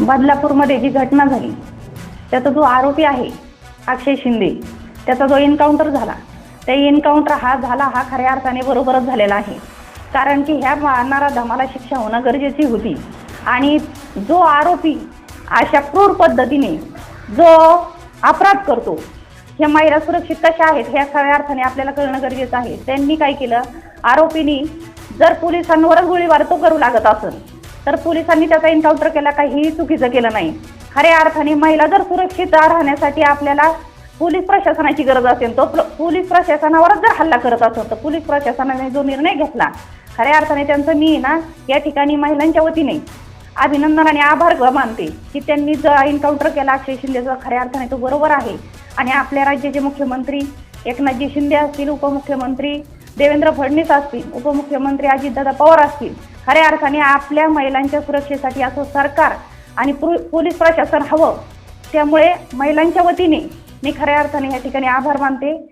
बदलापूरमध्ये जी घटना झाली. त्याचा जो आरोपी आहे अक्षय शिंदे त्याचा जो एन्काउंटर झाला त्या एन्काउंटर हा झाला हा खऱ्या अर्थाने बरोबरच झालेला आहे. कारण की ह्या मारणारा धमाला शिक्षा होणं गरजेची होती. आणि जो आरोपी अशा क्रूर पद्धतीने जो अपराध करतो ह्या महिला सुरक्षित कशा आहेत ह्या खऱ्या अर्थाने आपल्याला कळणं गरजेचं आहे. त्यांनी काय केलं? आरोपीनी जर पोलिसांवरच गोळीबार तो करू लागत असेल तर पोलिसांनी त्याचा एन्काउंटर केला काहीही चुकीचं केलं नाही. खऱ्या अर्थाने महिला जर सुरक्षित राहण्यासाठी आपल्याला पोलीस प्रशासनाची गरज असेल तो प्र- पोलीस प्रशासनावरच जर हल्ला करत असेल तर पोलीस प्रशासनाने जो निर्णय घेतला खऱ्या अर्थाने त्यांचं मी ना या ठिकाणी महिलांच्या वतीने अभिनंदन आणि आभार मानते की त्यांनी जो एन्काउंटर केला अक्षय शिंदेचा खऱ्या अर्थाने तो बरोबर आहे. आणि आपल्या राज्याचे मुख्यमंत्री एकनाथजी शिंदे असतील उपमुख्यमंत्री देवेंद्र फडणवीस असतील उपमुख्यमंत्री अजितदादा पवार असतील खऱ्या अर्थाने आपल्या महिलांच्या सुरक्षेसाठी असं सरकार आणि पोलीस प्रशासन हवं. त्यामुळे महिलांच्या वतीने मी खऱ्या अर्थाने या ठिकाणी आभार मानते.